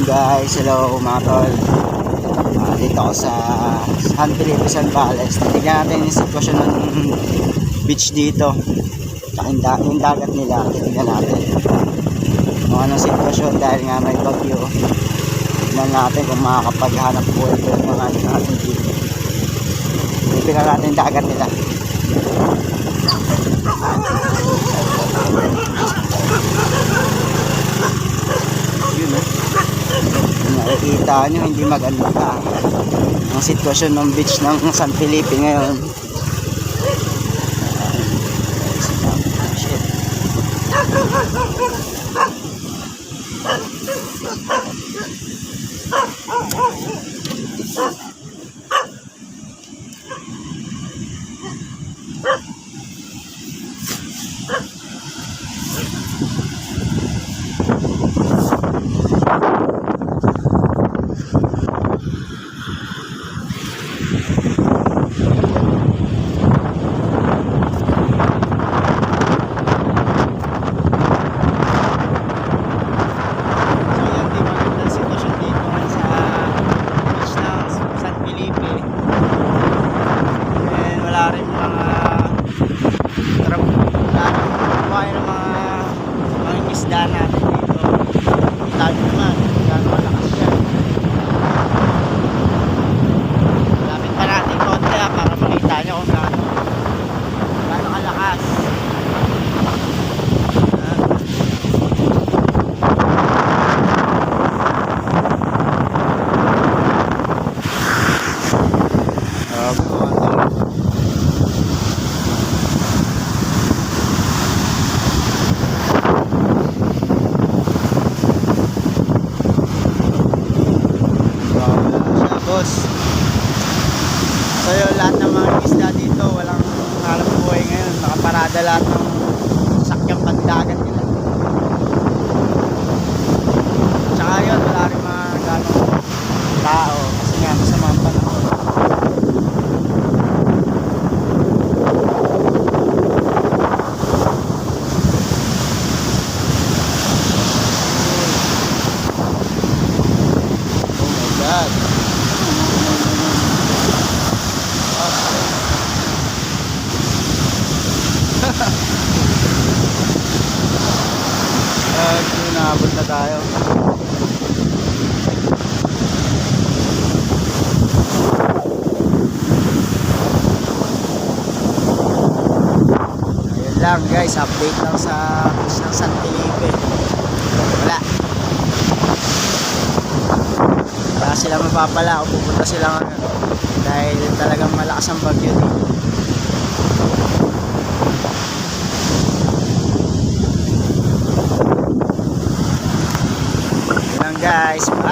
Yan guys, hello mga tol. Ah, dito ako sa San Felipe, San Vales. Titignan natin yung sitwasyon ng beach dito. Tsaka yung, da- dagat nila, titignan natin. Kung anong sitwasyon dahil nga may bagyo. Tignan natin kung makakapaghanap buhay ko yung mga natin dito. Titignan natin yung dagat nila. Yun eh. Kung nakikita nyo, hindi maganda ang sitwasyon ng beach ng San Felipe ngayon. Shit. So yun, di maganda ang sitwasyon dito ngayon sa beach ng San Felipe. Wala rin mga rin kumain ng mga mga isda natin dito. Nyo naman, gano'n kalakas yan. So yun, lahat ng mga isda dito, walang hanap buhay ngayon. Nakaparada lahat ng sakyang pandagat nila. Tsaka yun, wala rin mga ganong tao. Kasi nga, masama ang panahon. Oh my God. Ah, naabot na tayo. Ayun lang guys, update lang sa beach ng San Felipe. Wala. Wala sila mapapala kung pupunta sila ngayon. Dahil talagang malakas ang bagyo dito. Guys. Bye.